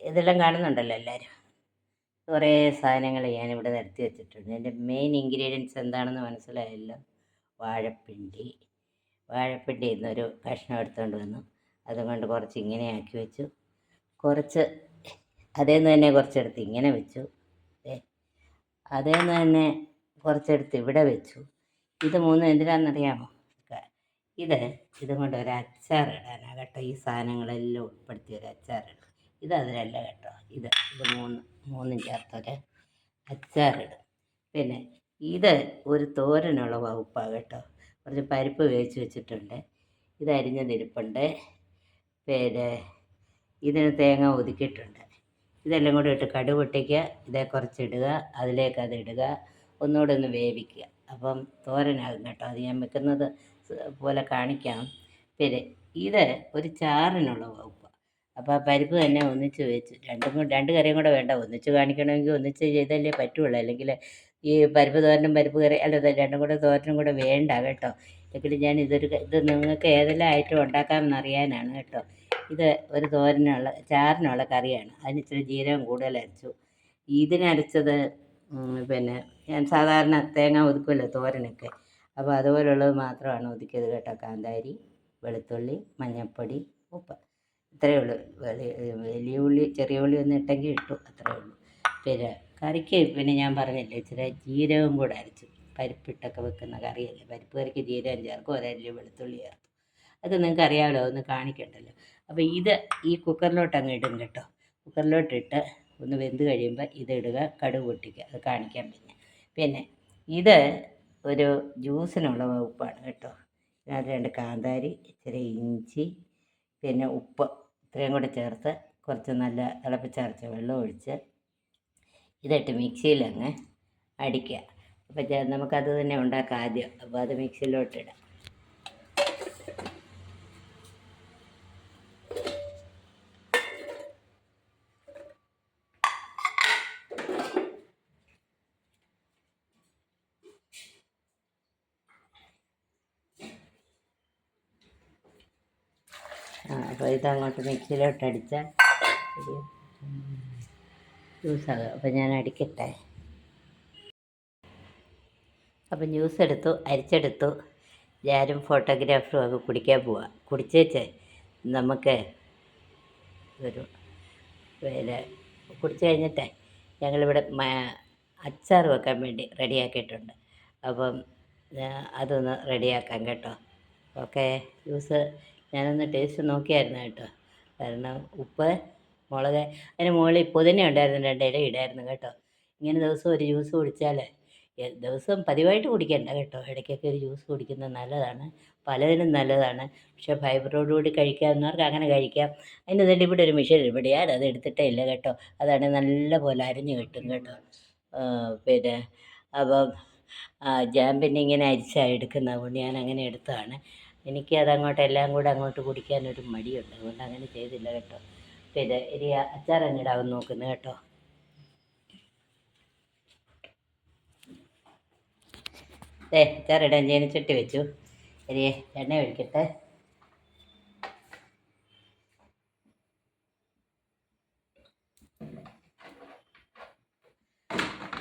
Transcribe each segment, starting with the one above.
ഇതെല്ലാം കാണുന്നുണ്ടല്ലോ എല്ലാവരും കുറേ സാധനങ്ങൾ ഞാനിവിടെ നിരത്തി വെച്ചിട്ടുണ്ട്. എന്റെ മെയിൻ ഇൻഗ്രീഡിയൻസ് എന്താണെന്ന് മനസ്സിലായല്ലോ? വാഴപ്പിണ്ടി. വാഴപ്പിണ്ടി എന്നൊരു കഷ്ണം എടുത്തുകൊണ്ട് വന്നു. അതുകൊണ്ട് കുറച്ച് ഇങ്ങനെ ആക്കി വെച്ചു. കുറച്ച് അതേന്ന് തന്നെ കുറച്ചെടുത്ത് ഇങ്ങനെ വെച്ചു. ദേ, അതേന്ന് തന്നെ കുറച്ചെടുത്ത് ഇവിടെ വെച്ചു. ഇത് മൂന്നും എന്തിനാണെന്നറിയാമോ? ഇത് ഇതും കൊണ്ട് ഒരു അച്ചാർ ഇടാനാണ് കേട്ടോ. ഈ സാധനങ്ങളെല്ലാം ഉൾപ്പെടുത്തി ഒരു അച്ചാർ ഇടും. ഇത് അതിലല്ല കേട്ടോ. ഇത് ഇത് മൂന്ന് മൂന്നും ചേർത്തൊരു അച്ചാറിടും പിന്നെ ഇത് ഒരു തോരനുള്ള വകുപ്പാണ് കേട്ടോ. കുറച്ച് പരിപ്പ് വേവിച്ച് വെച്ചിട്ടുണ്ട്. ഇത് അരിഞ്ഞതിരിപ്പുണ്ട് പിന്നെ ഇതിന് തേങ്ങ ഒതുക്കിയിട്ടുണ്ട്. ഇതെല്ലാം കൂടി ഇട്ട് കടു പൊട്ടിക്കുക. ഇതേ കുറച്ചിടുക. അതിലേക്ക് അത് ഇടുക. ഒന്നുകൂടെ ഒന്ന് വേവിക്കുക. അപ്പം തോരനാകും കേട്ടോ. അത് ഞാൻ വെക്കുന്നത് പോലെ കാണിക്കാം. പിന്നെ ഇത് ഒരു ചാറിനുള്ള വകുപ്പാണ് അപ്പോൾ പരിപ്പ് തന്നെ ഒന്നിച്ച് വെച്ച് രണ്ടും രണ്ട് കറിയും കൂടെ വേണ്ട. ഒന്നിച്ച് കാണിക്കണമെങ്കിൽ ഒന്നിച്ച് ചെയ്തല്ലേ പറ്റുള്ളൂ. അല്ലെങ്കിൽ ഈ പരിപ്പ് തോരനും പരിപ്പ് കറി അല്ല രണ്ടും കൂടെ തോരനും കൂടെ വേണ്ട കേട്ടോ. അല്ലെങ്കിൽ ഞാൻ ഇതൊരു ഇത് നിങ്ങൾക്ക് ഏതെല്ലാം ഐറ്റം ഉണ്ടാക്കാമെന്ന് അറിയാനാണ് കേട്ടോ. ഇത് ഒരു തോരനുള്ള ചാറിനുള്ള കറിയാണ്. അതിന് ഇച്ചിരി ജീരകം കൂടുതൽ അരച്ചു. ഇതിനരച്ചത് പിന്നെ ഞാൻ സാധാരണ തേങ്ങ ഒതുക്കുമല്ലോ തോരനൊക്കെ. അപ്പോൾ അതുപോലുള്ളത് മാത്രമാണ് ഒതുക്കിയത് കേട്ടോ. കാന്താരി വെളുത്തുള്ളി മഞ്ഞൾപ്പൊടി ഉപ്പ്. ഇത്രയേ ഉള്ളൂ. വലിയ ഉള്ളി ചെറിയ ഉള്ളി ഒന്ന് ഇട്ടെങ്കിൽ ഇട്ടു. അത്രയേ ഉള്ളൂ. പിന്നെ കറിക്ക് പിന്നെ ഞാൻ പറഞ്ഞില്ലേ ഇച്ചിരി ജീരകം കൂടെ അരച്ചു പരിപ്പിട്ടൊക്കെ വെക്കുന്ന കറിയല്ലേ. പരിപ്പ് കറിക്ക് ജീരകം ചേർക്കും ഒരല്ലി വെളുത്തുള്ളി ചേർക്കും. അത് നിങ്ങൾക്ക് അറിയാമല്ലോ ഒന്ന് കാണിക്കണ്ടല്ലോ. അപ്പോൾ ഇത് ഈ കുക്കറിലോട്ട് അങ്ങ് ഇടും കേട്ടോ. കുക്കറിലോട്ട് ഇട്ട് ഒന്ന് വെന്ത് കഴിയുമ്പോൾ ഇതിടുക കടുക് പൊട്ടിക്കുക. അത് കാണിക്കാൻ പിന്നെ. പിന്നെ ഇത് ഒരു ജ്യൂസിനുള്ള വകുപ്പാണ് കേട്ടോ. ഇതിനകത്ത് രണ്ട് കാന്താരി ഇച്ചിരി ഇഞ്ചി പിന്നെ ഉപ്പ് ഇത്രയും കൂടെ ചേർത്ത് കുറച്ച് നല്ല തിളപ്പിച്ചരച്ച വെള്ളം ഒഴിച്ച് ഇതിട്ട് മിക്സിയിലങ്ങ് അടിക്കുക. അപ്പോൾ നമുക്കത് തന്നെ ഉണ്ടാക്കാം ആദ്യം. അപ്പോൾ അത് മിക്സിയിലോട്ടിടാം ആ അങ്ങോട്ട് മിക്സിയിലോട്ട് അടിച്ച ഒരു ജ്യൂസാകും അപ്പോൾ ഞാൻ അടിക്കട്ടെ. അപ്പം ജ്യൂസ് എടുത്തു അരിച്ചെടുത്തു. ഞാനും ഫോട്ടോഗ്രാഫറും ഒക്കെ കുടിക്കാൻ പോവാം. കുടിച്ചേച്ച് നമുക്ക് ഒരു പിന്നെ കുടിച്ച് കഴിഞ്ഞിട്ട് ഞങ്ങളിവിടെ അച്ചാർ വെക്കാൻ വേണ്ടി റെഡിയാക്കിയിട്ടുണ്ട്. അപ്പം അതൊന്ന് റെഡിയാക്കാം കേട്ടോ. ഓക്കെ? ജ്യൂസ് ഞാനൊന്ന് ടേസ്റ്റ് നോക്കിയായിരുന്നു കേട്ടോ. കാരണം ഉപ്പ് മുളക് അതിന് മുകളിൽ പുതിന ഉണ്ടായിരുന്നു രണ്ട് ഇല ഇടായിരുന്നു കേട്ടോ. ഇങ്ങനെ ദിവസം ഒരു ജ്യൂസ് കുടിച്ചാൽ ദിവസം പതിവായിട്ട് കുടിക്കണ്ട കേട്ടോ. ഇടയ്ക്കൊക്കെ ഒരു ജ്യൂസ് കുടിക്കുന്നത് നല്ലതാണ്. പലതിനും നല്ലതാണ്. പക്ഷേ ഫൈബറോടുകൂടി കഴിക്കാവുന്നവർക്ക് അങ്ങനെ കഴിക്കാം. അതിന് തന്നെ ഇവിടെ ഒരു മെഷീൻ ഇവിടെ അത് എടുത്തിട്ടേ ഇല്ല കേട്ടോ. അതാണ് നല്ല പോലെ അരിഞ്ഞ് കിട്ടും കേട്ടോ. പിന്നെ അപ്പം ജാമ്പിന്റെ ഇങ്ങനെ അരിച്ചാണ് എടുക്കുന്നത് അതുകൊണ്ട് ഞാൻ അങ്ങനെ എടുത്തതാണ്. എനിക്ക് അതങ്ങോട്ട് എല്ലാം കൂടെ അങ്ങോട്ട് കുടിക്കാനൊരു മടിയുണ്ട്. അതുകൊണ്ട് അങ്ങനെ ചെയ്തില്ല കേട്ടോ. പിന്നെ ഇനി അച്ചാർ അങ്ങിടാവും നോക്കുന്നു കേട്ടോ. ഏ അച്ചാറിടാൻ ചീനച്ചട്ടി വെച്ചു. ഇനി എണ്ണ ഒഴിക്കട്ടെ.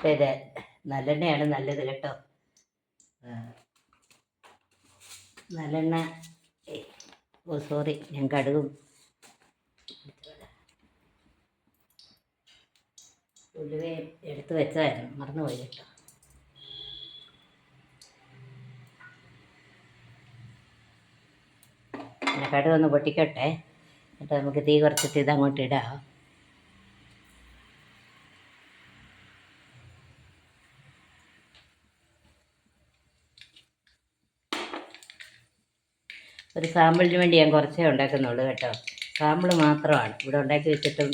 പിന്നെ നല്ലെണ്ണയാണ് നല്ലത് കേട്ടോ. നല്ലെണ്ണ. ഓ സോറി ഞാൻ കടുകും. ഉലുവയും എടുത്ത് വെച്ചതായിരുന്നു മറന്നുപോയി കേട്ടോ. കടുകൊന്ന് കടുക് പൊട്ടിക്കട്ടെ. എന്നിട്ട് നമുക്ക് തീ കുറച്ചിട്ട് ഇതങ്ങോട്ട് ഇടാം. ഒരു സാമ്പിളിന് വേണ്ടി ഞാൻ കുറച്ചേ ഉണ്ടാക്കുന്നുള്ളൂ കേട്ടോ. സാമ്പിൾ മാത്രമാണ്. ഇവിടെ ഉണ്ടാക്കി വെച്ചിട്ടും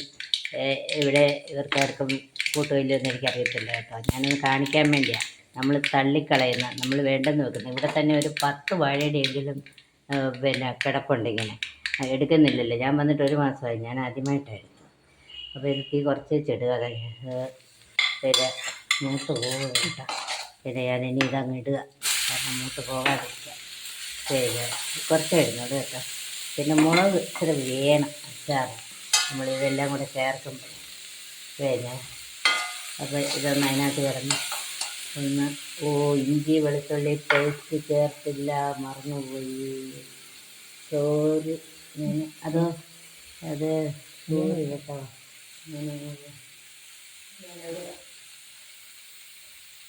ഇവിടെ ഇവർക്കാർക്കും കൂട്ടുകയില്ലെന്ന് എനിക്കറിയത്തില്ല കേട്ടോ. ഞാനത് കാണിക്കാൻ വേണ്ടിയാണ് നമ്മൾ തള്ളിക്കളയുന്ന നമ്മൾ വേണ്ടെന്ന് വെക്കുന്നത് ഇവിടെ തന്നെ ഒരു പത്ത് വാഴയുടെയെങ്കിലും എങ്കിലും പിന്നെ കിടപ്പുണ്ട് ഇങ്ങനെ. എടുക്കുന്നില്ലല്ലോ. ഞാൻ വന്നിട്ട് ഒരു മാസമായി. ഞാൻ ആദ്യമായിട്ടായിരുന്നു. അപ്പോൾ തീ കുറച്ച് കഴിഞ്ഞ് പിന്നെ മൂത്ത് പോകുക പിന്നെ ഞാൻ ഇനി ഇതങ്ങ് ഇടുക. കാരണം മൂത്ത് പോകാതിരിക്കാൻ കുറച്ച് ഇടുന്നുള്ളൂ കേട്ടോ. പിന്നെ മുളക് ഇച്ചിരി വേണം അച്ചാർ നമ്മളിതെല്ലാം കൂടെ ചേർക്കുമ്പോൾ. പിന്നെ അപ്പോൾ ഇതൊന്ന് അതിനകത്ത് കിടന്ന് ഒന്ന് ഓ ഇഞ്ചി വെളുത്തുള്ളി പേസ്റ്റ് ചേർത്തില്ല മറന്നുപോയി. ചോറ് അത് അത് കേട്ടോ?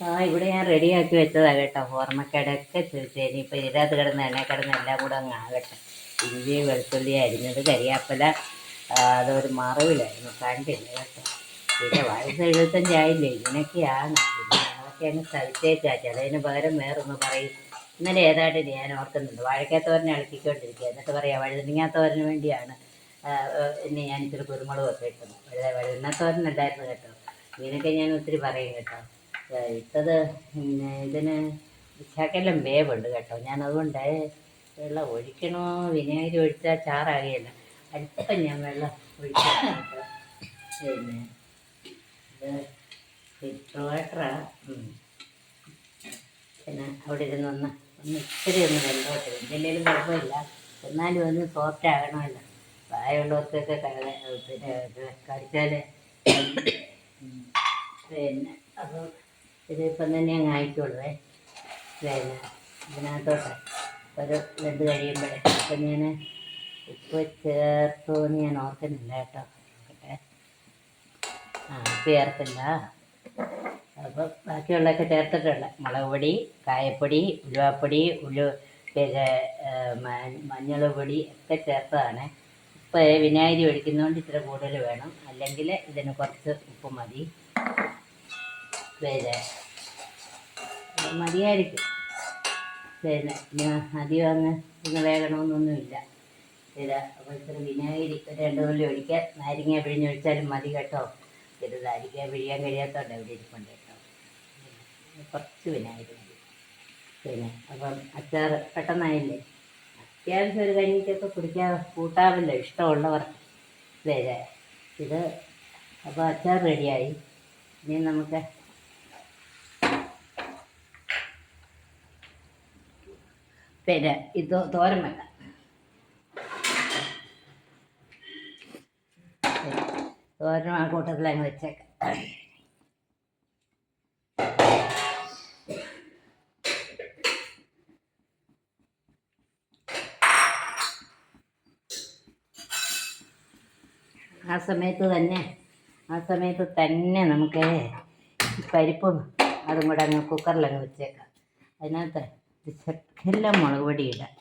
ആ ഇവിടെ ഞാൻ റെഡിയാക്കി വെച്ചതാണ് കേട്ടോ. ഓർമ്മക്കിടക്കെ തീർച്ചയായും ഇനിയിപ്പോൾ ഇതിനകത്ത് കിടന്ന് എണ്ണ കിടന്ന് എല്ലാം കൂടെ അങ്ങ് ആകട്ടെ. ഇഞ്ചി വെളുത്തുള്ളി അരിഞ്ഞത് കരിയാപ്പല അതൊരു മറവിലായിരുന്നു. കണ്ടില്ല കേട്ടോ. പിന്നെ വയസ്സ് എഴുപത്തഞ്ചായില്ലേ ഇങ്ങനെയൊക്കെയാണ് പിന്നെ ഞങ്ങളൊക്കെ അങ്ങ് സഹിച്ചേച്ചാ ചിലതിന് പകരം വേറൊന്ന് പറയും. ഇന്നലെ ഏതായിട്ട് ഞാൻ ഓർക്കുന്നുണ്ട്. വാഴക്കാത്തോരനെ ഇളക്കിക്കൊണ്ടിരിക്കുക എന്നിട്ട് പറയാം വഴുതനങ്ങാത്തോരന് വേണ്ടിയാണ്. ഇനി ഞാൻ ഇച്ചിരി കുരുമുളകൊക്കെ ഇട്ടത്. വഴുത വഴുതനത്തോരനല്ലായിരുന്നു കേട്ടോ. ഇങ്ങനെയൊക്കെ ഞാൻ ഒത്തിരി പറയും കേട്ടോ. ഇട്ടത് പിന്നെ ഇതിന് ശകലം വേവുണ്ട് കേട്ടോ. ഞാനതുകൊണ്ട് വെള്ളം ഒഴിക്കണോ? വിനാഗിരി ഒഴിച്ചാൽ ചാറാകുകയില്ല അല്പം ഞാൻ വെള്ളം ഒഴിക്കാം പിന്നെ പിന്നെ അവിടെ ഇരുന്ന് ഒന്ന് ഒന്ന് ഇച്ചിരി ഒന്ന് വെള്ളമോട്ട് എന്തെങ്കിലും കുഴപ്പമില്ല. എന്നാലും ഒന്ന് സോഫ്റ്റ് ആകണമല്ലോ. പ്രായമുള്ളവർക്കൊക്കെ ക- പിന്നെ കഴിച്ചാൽ പിന്നെ അപ്പോൾ ഇതിപ്പം തന്നെ അങ്ങ് ആയിക്കോളുവേ. വേദന ഇതിനകത്തോട്ട് ഒരു ഇത് കഴിയുമ്പോഴേ. അപ്പം ഞാൻ ഉപ്പ് ചേർത്തു എന്ന് ഞാൻ ഓർക്കുന്നില്ല കേട്ടോ. ആ ഉപ്പ് ചേർത്തില്ല. അപ്പം ബാക്കിയുള്ളതൊക്കെ ചേർത്തിട്ടുണ്ട് മുളക് പൊടി കായപ്പൊടി ഉലുവാപ്പൊടി ഉലു പിന്നെ മഞ്ഞൾ പൊടി ഒക്കെ ചേർത്തതാണ്. ഉപ്പ് വിനാഗിരി ഒഴിക്കുന്നതുകൊണ്ട് ഇത്ര കൂടുതൽ വേണം. അല്ലെങ്കിൽ ഇതിന് കുറച്ച് ഉപ്പ് മതി. പിന്നെ മതിയായിരിക്കും. പിന്നെ മതി അങ്ങ് ഇന്ന് വേകണമെന്നൊന്നുമില്ല ഇത് അപ്പോൾ ഇത്ര വിനാഗിരി രണ്ട് കൊല്ലം ഒഴിക്കാൻ നാരങ്ങ പിഴിഞ്ഞൊഴിച്ചാലും മതി കേട്ടോ. ഇത് നാരങ്ങ പിഴിയാൻ കഴിയാത്തതുകൊണ്ട് ഇവിടെ ഇരിപ്പുണ്ട് കേട്ടോ. കുറച്ച് വിനാഗിരി മതി. പിന്നെ അപ്പം അച്ചാർ പെട്ടെന്നായില്ലേ? അത്യാവശ്യം ഒരു കഞ്ഞിക്കൊക്കെ കുടിക്കാൻ കൂട്ടാമല്ലോ ഇഷ്ടമുള്ളവർ. അല്ലേ ഇത്. അപ്പോൾ അച്ചാർ റെഡിയായി. ഇനി നമുക്ക് പിന്നെ ഇത് തോരൻ വെക്കാം തോരനും ആ കൂട്ടത്തിൽ അങ്ങ് വെച്ചേക്കാം. ആ സമയത്ത് തന്നെ ആ സമയത്ത് തന്നെ നമുക്ക് പരിപ്പും അതും കൂടെ അങ്ങ് കുക്കറിലങ്ങ് വെച്ചേക്കാം. അതിനകത്ത് ശക്കല മുളക് പൊടി ഇടാം.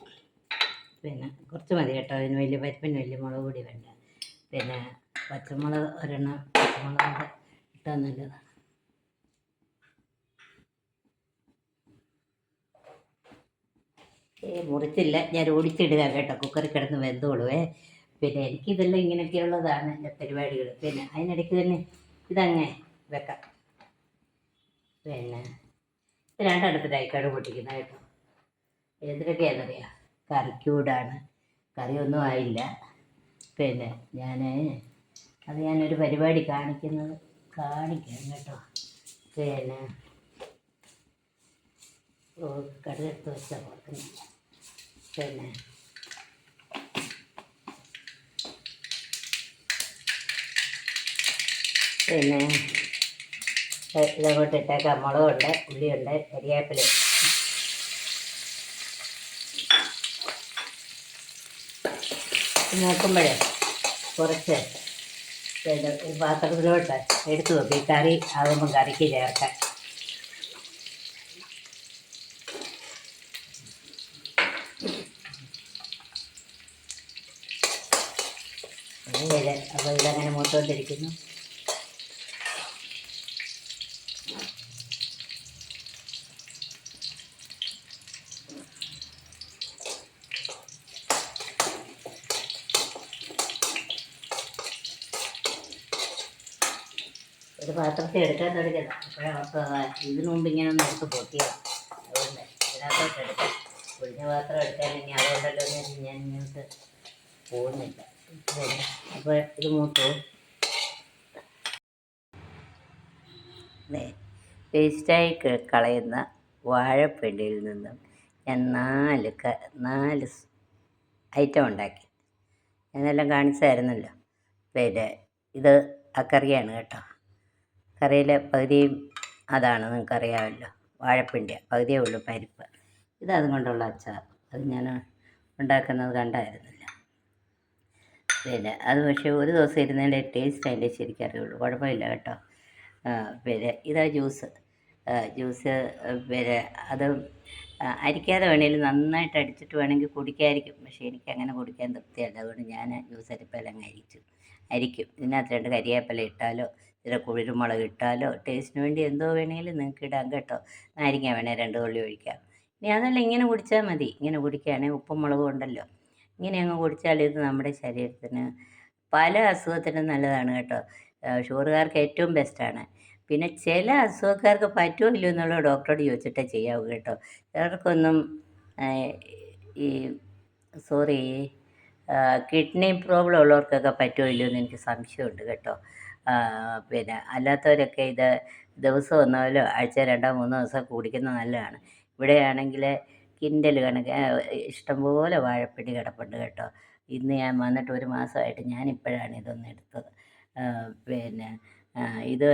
പിന്നെ കുറച്ച് മതി കേട്ടോ അതിന് വലിയ പരിപ്പിന് വലിയ മുളക് പൊടി വേണ്ട. പിന്നെ പച്ചമുളക് ഒരെണ്ണം പച്ചമുളക് കൂടെ ഇട്ടാൽ നല്ലതാണ് മുറിച്ചില്ല. ഞാൻ ഓടിച്ചിടുക കേട്ടോ. കുക്കറിൽ കിടന്ന് വെന്തോളുവേ പിന്നെ എനിക്കിതെല്ലാം ഇങ്ങനെയൊക്കെയുള്ളതാണ് എന്റെ പരിപാടികൾ. പിന്നെ അതിനിടയ്ക്ക് തന്നെ ഇതങ്ങ് വെക്കാം. പിന്നെ ഇത് രണ്ടിടത്തിലായി കടു പൊട്ടിക്കുന്നത് കേട്ടോ. എന്തിനൊക്കെയാണെന്നറിയാം കറിക്കൂടാണ് കറിയൊന്നും ആയില്ല. പിന്നെ ഞാൻ അത് ഞാനൊരു പരിപാടി കാണിക്കുന്നത് കാണിക്കാം കേട്ടോ. പിന്നെ കടുകെടുത്ത് വെച്ചാൽ കൊടുക്കുന്നില്ല പിന്നെ പിന്നെ ഇതങ്ങോട്ട് ഇട്ടേക്കാം. മുളകുണ്ട് ഉള്ളിയുണ്ട് കരിയാപ്പില നോക്കുമ്പോഴേ കുറച്ച് ഒരു പാത്രത്തിലോട്ട് എടുത്തു നോക്കി. കറി ആകുമ്പം കറിക്ക് ചേർക്കാൻ അപ്പോൾ ഇതങ്ങനെ മൂത്തോണ്ടിരിക്കുന്നു. ഒരു പാത്രത്തിൽ എടുക്കാൻ തുടങ്ങിയത്. അപ്പോഴേ ഇതിന് മുമ്പ് ഇങ്ങനെ ഒന്ന് എടുത്ത് പൊട്ടിയത്. അതുകൊണ്ട് ഇതിനകത്തോട്ട് എടുക്കാം ഒഴിഞ്ഞ പാത്രം എടുക്കാൻ ഇനി അതുകൊണ്ടല്ലോ എന്ന് ഞാൻ ഇങ്ങോട്ട് പോകുന്നില്ല. അപ്പോൾ ഇത് മൂത്തു വേസ്റ്റായി കളയുന്ന വാഴപ്പിണ്ടിയിൽ നിന്നും ഞാൻ നാല് ക നാല് ഐറ്റം ഉണ്ടാക്കി. ഞാനെല്ലാം കാണിച്ചായിരുന്നല്ലോ. പിന്നെ ഇത് അക്കറിയാണ് കേട്ടോ. കറിയിലെ പകുതിയും അതാണ് നിങ്ങൾക്കറിയാമല്ലോ. വാഴപ്പിണ്ടി പകുതിയേ ഉള്ളൂ പരിപ്പ്. ഇത് അതുകൊണ്ടുള്ള അച്ചാർ. അത് ഞാൻ ഉണ്ടാക്കുന്നത് കണ്ടായിരുന്നില്ല. പിന്നെ അത് പക്ഷേ ഒരു ദിവസം ഇരുന്നതിന്റെ ടേസ്റ്റ് അതിന്റെ ശരിക്കും അറിയുള്ളൂ. കുഴപ്പമില്ല കേട്ടോ. പിന്നെ ഇതാ ജ്യൂസ് ജ്യൂസ് പിന്നെ അത് അരിക്കാതെ വേണമെങ്കിൽ നന്നായിട്ട് അടിച്ചിട്ട് വേണമെങ്കിൽ കുടിക്കായിരിക്കും പക്ഷേ എനിക്ക് അങ്ങനെ കുടിക്കാൻ തൃപ്തിയല്ല. അതുകൊണ്ട് ഞാൻ ജ്യൂസ് അരിപ്പയിൽ അങ്ങ് അരിച്ചു. അരിക്കും. ഇതിനകത്ത് രണ്ട് കരിയേപ്പില ഇട്ടാലോ ചില കുരുമുളക് ഇട്ടാലോ? ടേസ്റ്റിന് വേണ്ടി എന്തോ വേണമെങ്കിലും നിങ്ങൾക്ക് ഇടാം കേട്ടോ. നാരിങ്ങ വേണേൽ രണ്ട് തുള്ളി ഒഴിക്കാം. ഇനി അതല്ല ഇങ്ങനെ കുടിച്ചാൽ മതി. ഇങ്ങനെ കുടിക്കുകയാണെങ്കിൽ ഉപ്പും മുളകും ഉണ്ടല്ലോ. ഇങ്ങനെ അങ്ങ് കുടിച്ചാൽ ഇത് നമ്മുടെ ശരീരത്തിന് പല അസുഖത്തിനും നല്ലതാണ് കേട്ടോ. ഷുഗറുകാർക്ക് ഏറ്റവും ബെസ്റ്റാണ് പിന്നെ ചില അസുഖക്കാർക്ക് പറ്റുമോ ഇല്ലയോ എന്നുള്ളത് ഡോക്ടറോട് ചോദിച്ചിട്ടേ ചെയ്യാവൂ കേട്ടോ. ചിലർക്കൊന്നും ഈ സോറി കിഡ്നി പ്രോബ്ലം ഉള്ളവർക്കൊക്കെ പറ്റുമോ ഇല്ലയോ എന്ന് എനിക്ക് സംശയമുണ്ട് കേട്ടോ. പിന്നെ അല്ലാത്തവരൊക്കെ ഇത് ദിവസം ഒന്നോ ആഴ്ച രണ്ടോ മൂന്നോ ദിവസം കുടിക്കുന്നത് നല്ലതാണ്. ഇവിടെയാണെങ്കിൽ കിൻഡൽ കണക്ക് ഇഷ്ടംപോലെ വാഴപ്പിണ്ടി കിടപ്പുണ്ട് കേട്ടോ. ഇന്ന് ഞാൻ വന്നിട്ട് ഒരു മാസമായിട്ട് ഞാനിപ്പോഴാണ് ഇതൊന്ന് എടുത്തത്. പിന്നെ ഇത്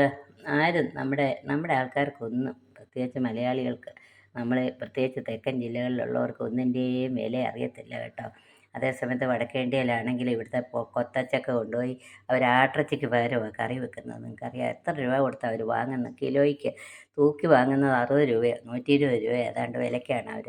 ആരും നമ്മുടെ നമ്മുടെ ആൾക്കാർക്കൊന്നും പ്രത്യേകിച്ച് മലയാളികൾക്ക് നമ്മൾ പ്രത്യേകിച്ച് തെക്കൻ ജില്ലകളിലുള്ളവർക്ക് ഒന്നിന്റെയും വില അറിയത്തില്ല കേട്ടോ. അതേസമയത്ത് വടക്കേ ഇന്ത്യയിലാണെങ്കിൽ ഇവിടുത്തെ കൊത്തച്ചക്ക കൊണ്ടുപോയി അവർ ആട്ടിറച്ചിക്ക് പകരമാണ് കറി വെക്കുന്നത്. നിങ്ങൾക്കറിയാം എത്ര രൂപ കൊടുത്താൽ അവർ വാങ്ങുന്നത്? കിലോയ്ക്ക് തൂക്കി വാങ്ങുന്നത് അറുപത് രൂപയോ നൂറ്റി ഇരുപത് രൂപയോ ഏതാണ്ട് വിലയ്ക്കാണ് അവർ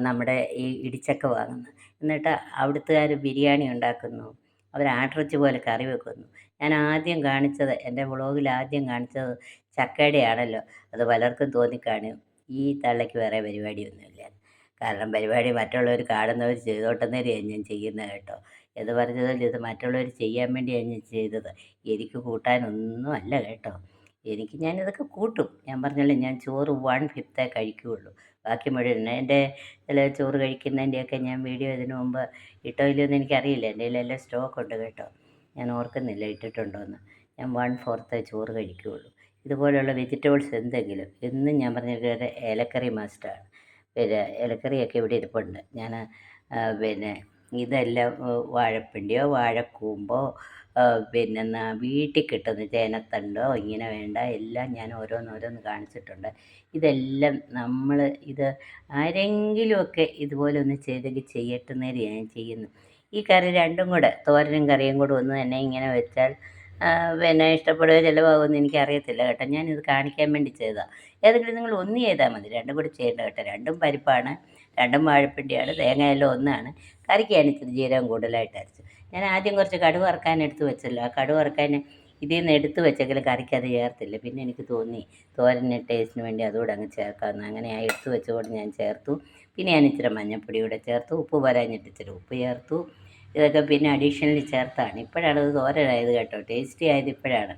നമ്മുടെ ഈ ഇടിച്ചക്ക വാങ്ങുന്നത്. എന്നിട്ട് അവിടുത്തുകാർ ബിരിയാണി ഉണ്ടാക്കുന്നു. അവർ ആട്ടിറച്ചി പോലെ കറി വെക്കുന്നു. ഞാൻ ആദ്യം കാണിച്ചത് എന്റെ വ്ളോഗിൽ ആദ്യം കാണിച്ചത് ചക്കയുടെ ആണല്ലോ അത് പലർക്കും തോന്നിക്കാണും. ഈ തള്ളയ്ക്ക് വേറെ പരിപാടിയൊന്നുമില്ല. കാരണം പരിപാടി മറ്റുള്ളവർ കാണുന്നവർ ചെയ്തോട്ടെന്നേരെയാണ് ഞാൻ ചെയ്യുന്നത് കേട്ടോ. എന്ന് പറഞ്ഞതിൽ ഇത് മറ്റുള്ളവർ ചെയ്യാൻ വേണ്ടിയാണ് ഞാൻ ചെയ്തത്. എനിക്ക് കൂട്ടാനൊന്നും അല്ല കേട്ടോ. എനിക്ക് ഞാനിതൊക്കെ കൂട്ടും. ഞാൻ പറഞ്ഞല്ലോ ഞാൻ ചോറ് വൺ ഫിഫ്ത്തേ കഴിക്കുകയുള്ളൂ. ബാക്കി മുഴുവൻ എന്റെ ചില ചോറ് കഴിക്കുന്നതിന്റെയൊക്കെ ഞാൻ വീഡിയോ ഇതിനു മുമ്പ് ഇട്ടോ ഇല്ലയോ എന്ന് എനിക്കറിയില്ല. എന്റെ കയ്യിലെല്ലാം സ്റ്റോക്ക് ഉണ്ട് കേട്ടോ. ഞാൻ ഓർക്കുന്നില്ല ഇട്ടിട്ടുണ്ടോയെന്ന് ഞാൻ വൺ ഫോർത്തേ ചോറ് കഴിക്കുകയുള്ളൂ. ഇതുപോലെയുള്ള വെജിറ്റബിൾസ് എന്തെങ്കിലും. എന്നും ഞാൻ പറഞ്ഞ ഇലക്കറി മസ്റ്റാണ് പിന്നെ ഇലക്കറിയൊക്കെ ഇവിടെ ഇരിപ്പുണ്ട്. ഞാൻ പിന്നെ ഇതെല്ലാം വാഴപ്പിണ്ടിയോ വാഴക്കൂമ്പോ പിന്നെ വീട്ടിൽ കിട്ടുന്ന ചേനത്തണ്ടോ ഇങ്ങനെ വേണ്ട എല്ലാം ഞാൻ ഓരോന്നോരോന്ന് കാണിച്ചിട്ടുണ്ട്. ഇതെല്ലാം നമ്മൾ ഇത് ആരെങ്കിലുമൊക്കെ ഇതുപോലെ ഒന്ന് ചെയ്തെങ്കിൽ ചെയ്യട്ടുന്നേര് ഞാൻ ചെയ്യുന്നു. ഈ കറി രണ്ടും കൂടെ തോരനും കറിയും കൂടെ ഒന്ന് തന്നെ ഇങ്ങനെ വെച്ചാൽ പിന്നെ ഇഷ്ടപ്പെടുകയോ ചിലവാകുമെന്ന് എനിക്കറിയത്തില്ല കേട്ടോ. ഞാനിത് കാണിക്കാൻ വേണ്ടി ചെയ്തതാണ് ഏതെങ്കിലും നിങ്ങൾ ഒന്ന് ചെയ്താൽ മതി. രണ്ടും കൂടി ചെയ്യേണ്ട കേട്ടോ. രണ്ടും പരിപ്പാണ് രണ്ടും വാഴപ്പിണ്ടിയാണ് തേങ്ങയെല്ലാം ഒന്നാണ്. കറിക്കാണ് ഇച്ചിരി ജീരകം കൂടുതലായിട്ട് അരച്ചു ഞാൻ ആദ്യം കുറച്ച് കടുവ് വറുക്കാൻ എടുത്ത് വെച്ചല്ലോ. ആ കടുവ് വറുക്കാൻ ഇതിൽ നിന്ന് എടുത്ത് വെച്ചെങ്കിലും കറിക്ക് അത് ചേർത്തില്ല. പിന്നെ എനിക്ക് തോന്നി തോരന് ടേസ്റ്റിന് വേണ്ടി അതുകൂടെ അങ്ങ് ചേർക്കാമെന്ന്. അങ്ങനെ ആ എടുത്ത് വെച്ചുകൊണ്ട് ഞാൻ ചേർത്തു. പിന്നെ ഞാൻ ഇച്ചിരി മഞ്ഞൾപ്പൊടി കൂടെ ചേർത്തു. ഉപ്പ് വരാഞ്ഞിട്ട് ഇച്ചിരി ഉപ്പ് ചേർത്തു. ഇതൊക്കെ പിന്നെ അഡീഷണലി ചേർത്താണ്. ഇപ്പോഴാണ് അത് തോരനായത് കേട്ടോ. ടേസ്റ്റി ആയത് ഇപ്പോഴാണ്.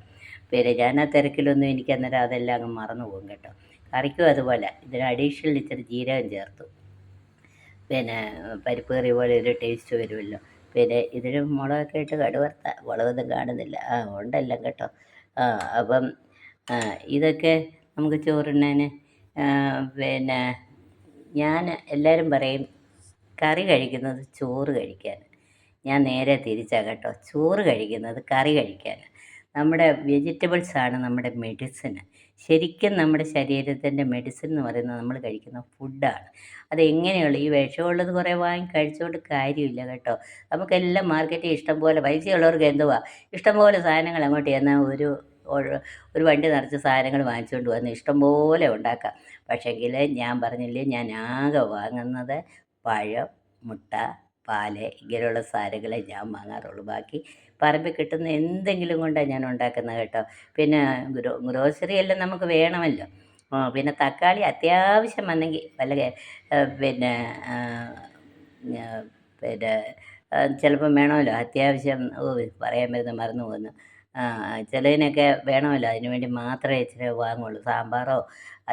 പിന്നെ ഞാൻ ആ തിരക്കിലൊന്നും എനിക്ക് അന്നേരം അതെല്ലാം അങ്ങ് മറന്നു പോകും കേട്ടോ. കറിക്കും അതുപോലെ. ഇതിന് അഡീഷണൽ ഇച്ചിരി ജീരകം ചേർത്തു. പിന്നെ പരിപ്പ് കറി പോലെ ഒരു ടേസ്റ്റ് വരുമല്ലോ. പിന്നെ ഇതിന് മുളകൊക്കെ ഇട്ട് കടുവർത്ത മുളകൊന്നും കാണുന്നില്ല. ആ ഉണ്ടെല്ലാം കേട്ടോ. ആ അപ്പം ഇതൊക്കെ നമുക്ക് ചോറുണ്ണാൻ പിന്നെ ഞാൻ എല്ലാവരും പറയും കറി കഴിക്കുന്നത് ചോറ് കഴിക്കാൻ. ഞാൻ നേരെ തിരിച്ചാണ് കേട്ടോ. ചോറ് കഴിക്കുന്നത് കറി കഴിക്കാൻ. നമ്മുടെ വെജിറ്റബിൾസ് ആണ് നമ്മുടെ മെഡിസിൻ ശരിക്കും നമ്മുടെ ശരീരത്തിന്റെ മെഡിസിൻ എന്ന് പറയുന്നത് നമ്മൾ കഴിക്കുന്ന ഫുഡാണ് അത് ഈ വിഷമുള്ളത് കുറേ വാങ്ങി കഴിച്ചുകൊണ്ട് കാര്യമില്ല കേട്ടോ. നമുക്കെല്ലാം മാർക്കറ്റിൽ ഇഷ്ടംപോലെ പൈസയുള്ളവർക്ക് എന്തുവാ? ഇഷ്ടംപോലെ സാധനങ്ങൾ അങ്ങോട്ട് ചെന്നാൽ ഒരു- ഒരു വണ്ടി നിറച്ച് സാധനങ്ങൾ വാങ്ങിച്ചുകൊണ്ട് വന്ന് ഇഷ്ടംപോലെ ഉണ്ടാക്കാം. പക്ഷേങ്കിൽ ഞാൻ പറഞ്ഞില്ലേ ഞാൻ ആകെ വാങ്ങുന്നത് പഴം മുട്ട പാൽ ഇങ്ങനെയുള്ള സാധനങ്ങളെ ഞാൻ വാങ്ങാറുള്ളൂ. ബാക്കി പറമ്പിൽ കിട്ടുന്ന എന്തെങ്കിലും കൊണ്ടാണ് ഞാൻ ഉണ്ടാക്കുന്നത് കേട്ടോ. പിന്നെ ഗ്രോ ഗ്രോസറി എല്ലാം നമുക്ക് വേണമല്ലോ. പിന്നെ തക്കാളി അത്യാവശ്യം വന്നെങ്കിൽ വല്ല പിന്നെ പിന്നെ ചിലപ്പം വേണമല്ലോ. അത്യാവശ്യം ഓ പറയാൻ വരുന്ന മറന്നു പോകുന്നു. ചിലതിനൊക്കെ വേണമല്ലോ. അതിന് വേണ്ടി മാത്രമേ ഇച്ചിരി വാങ്ങുള്ളൂ. സാമ്പാറോ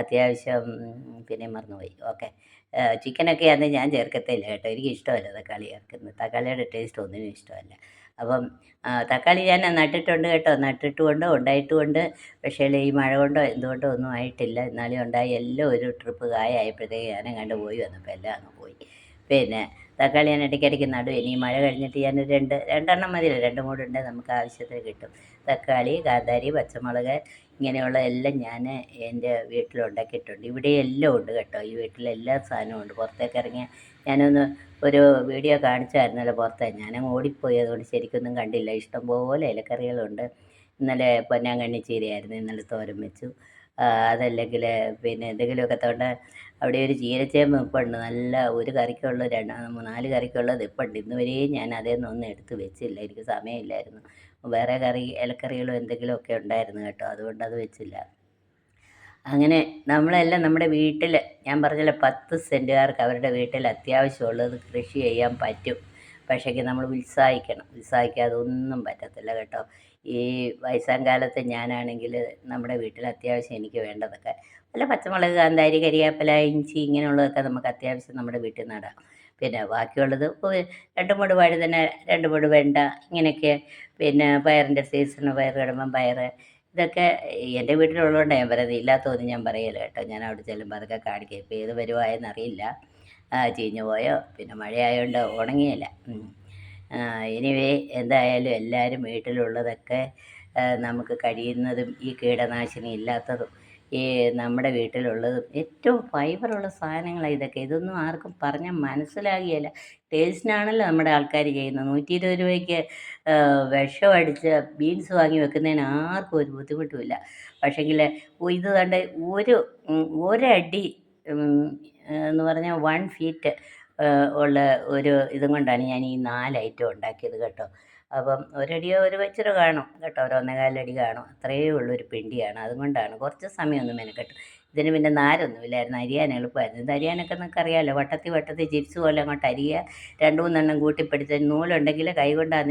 അത്യാവശ്യം പിന്നെ മറന്നുപോയി ഓക്കെ. ചിക്കനൊക്കെ ആണെങ്കിൽ ഞാൻ ചേർക്കത്തില്ല കേട്ടോ. എനിക്ക് ഇഷ്ടമല്ല തക്കാളി ചേർക്കുന്നത്. തക്കാളിയുടെ ടേസ്റ്റ് ഒന്നിനും ഇഷ്ടമല്ല. അപ്പം തക്കാളി ഞാൻ നട്ടിട്ടുണ്ട് കേട്ടോ. നട്ടിട്ടുമുണ്ട് ഉണ്ടായിട്ടുമുണ്ട് പക്ഷേ ഈ മഴ കൊണ്ടോ എന്തുകൊണ്ടോ ഒന്നും ആയിട്ടില്ല. എന്നാലും ഉണ്ടായി എല്ലാം ഒരു ട്രിപ്പ് കായായപ്പോഴത്തേക്ക് ഞാനും കണ്ട് പോയി വന്നപ്പോൾ എല്ലാം അങ്ങ് പോയി. പിന്നെ തക്കാളി ഞാൻ ഇടയ്ക്കിടയ്ക്ക് നടും. ഇനി മഴ കഴിഞ്ഞിട്ട് ഞാൻ രണ്ട് രണ്ടെണ്ണം മതിയല്ലോ. രണ്ട് മൂടുണ്ടെങ്കിൽ നമുക്ക് ആവശ്യത്തിന് കിട്ടും. തക്കാളി കാന്താരി പച്ചമുളക് ഇങ്ങനെയുള്ള എല്ലാം ഞാൻ എന്റെ വീട്ടിൽ ഉണ്ടാക്കിയിട്ടുണ്ട്. ഇവിടെ എല്ലാം ഉണ്ട് കേട്ടോ. ഈ വീട്ടിൽ എല്ലാ സാധനവും ഉണ്ട്. പുറത്തേക്ക് ഇറങ്ങിയ ഞാനൊന്ന് ഒരു വീഡിയോ കാണിച്ചായിരുന്നല്ലോ പുറത്തെ. ഞാൻ ഓടിപ്പോയി. അതുകൊണ്ട് ശരിക്കൊന്നും കണ്ടില്ല. ഇഷ്ടം ഇഷ്ടംപോലെ ഇലക്കറികളുണ്ട്. ഇന്നലെ പൊന്നാങ്കണ്ണി ചീരയായിരുന്നു. ഇന്നലെ തോരൻ വെച്ചു. അതല്ലെങ്കിൽ പിന്നെ എന്തെങ്കിലുമൊക്കെ തോണ്ട. അവിടെ ഒരു ചീരച്ചേമ്പ് നിൽപ്പുണ്ട് നല്ല ഒരു കറിക്കുള്ള രണ്ട് നാല് കറിക്കുള്ളത് ഇപ്പുണ്ട് ഇന്ന് വരെയും ഞാൻ അതേ ഒന്നും എടുത്ത് വെച്ചില്ല. എനിക്ക് സമയമില്ലായിരുന്നു. വേറെ കറി ഇലക്കറികളും എന്തെങ്കിലുമൊക്കെ ഉണ്ടായിരുന്നു കേട്ടോ. അതുകൊണ്ട് അത് വെച്ചില്ല. അങ്ങനെ നമ്മളെല്ലാം നമ്മുടെ വീട്ടിൽ ഞാൻ പറഞ്ഞല്ലോ പത്ത് സെന്റുകാർക്ക് അവരുടെ വീട്ടിൽ അത്യാവശ്യമുള്ളത് കൃഷി ചെയ്യാൻ പറ്റും. പക്ഷേങ്കിൽ നമ്മൾ ഉത്സാഹിക്കണം. ഉത്സാഹിക്കാതെ ഒന്നും പറ്റത്തില്ല കേട്ടോ. ഈ വയസ്സാം കാലത്ത് ഞാനാണെങ്കിൽ നമ്മുടെ വീട്ടിൽ അത്യാവശ്യം എനിക്ക് വേണ്ടതൊക്കെ വല്ല പച്ചമുളക് കാന്താരി കരിയാപ്പില ഇഞ്ചി ഇങ്ങനെയുള്ളതൊക്കെ നമുക്ക് അത്യാവശ്യം നമ്മുടെ വീട്ടിൽ നടാം. പിന്നെ ബാക്കിയുള്ളത് രണ്ട് മൂട് തന്നെ രണ്ട് മൂട് വെണ്ട ഇങ്ങനെയൊക്കെ പിന്നെ പയറിന്റെ സീസണ് പയർ കിടുമ്പം പയർ ഇതൊക്കെ എന്റെ വീട്ടിലുള്ളതുകൊണ്ട് ഞാൻ പറയുന്നത് ഇല്ലാത്തതൊന്നും ഞാൻ പറയല്ലോ കേട്ടോ. ഞാൻ അവിടെ ചെല്ലുമ്പോൾ അതൊക്കെ കാണിക്കുക ഇപ്പോൾ ഏത് വരുവായെന്നറിയില്ല ചീഞ്ഞു പോയോ? പിന്നെ മഴയായതുകൊണ്ട് ഉണങ്ങിയില്ല. ഇനിവേ എന്തായാലും എല്ലാവരും വീട്ടിലുള്ളതൊക്കെ നമുക്ക് കഴിയുന്നതും ഈ കീടനാശിനി ഇല്ലാത്തതും ഈ നമ്മുടെ വീട്ടിലുള്ളതും ഏറ്റവും ഫൈബറുള്ള സാധനങ്ങളാണ് ഇതൊക്കെ. ഇതൊന്നും ആർക്കും പറഞ്ഞാൽ മനസ്സിലാകുകയില്ല ടേസ്റ്റിനാണല്ലോ നമ്മുടെ ആൾക്കാർ ചെയ്യുന്നത്. നൂറ്റി ഇരുപത് രൂപയ്ക്ക് വിഷം അടിച്ച് ബീൻസ് വാങ്ങി വെക്കുന്നതിന് ആർക്കും ഒരു ബുദ്ധിമുട്ടുമില്ല. പക്ഷേങ്കിൽ ഇത് കണ്ട് ഒരു ഒരടി എന്ന് പറഞ്ഞാൽ വൺ ഫീറ്റ് ഉള്ള ഒരു ഇതും കൊണ്ടാണ് ഞാൻ ഈ നാല് ഐറ്റം ഉണ്ടാക്കിയത് കേട്ടോ. അപ്പം ഒരടിയോ ഒരു വെച്ചിരോ കാണും കേട്ടോ. ഒരു ഒന്നേകാലടി കാണും. അത്രയേ ഉള്ളൂ ഒരു പിണ്ടിയാണ്. അതുകൊണ്ടാണ് കുറച്ച് സമയമൊന്നും മെനക്കെട്ടു. ഇതിന് പിന്നെ നാരൊന്നുമില്ലായിരുന്നു അരിയാൻ എളുപ്പമായിരുന്നു. ഇത് അരിയാനൊക്കെ നിങ്ങൾക്ക് അറിയാമല്ലോ വട്ടത്തി വട്ടത്തി ചിപ്സ് പോലെ അങ്ങോട്ട് അരിയുക. രണ്ട് മൂന്നെണ്ണം കൂട്ടിപ്പിടിച്ച് നൂലുണ്ടെങ്കിൽ കൈ കൊണ്ടാന്നേലും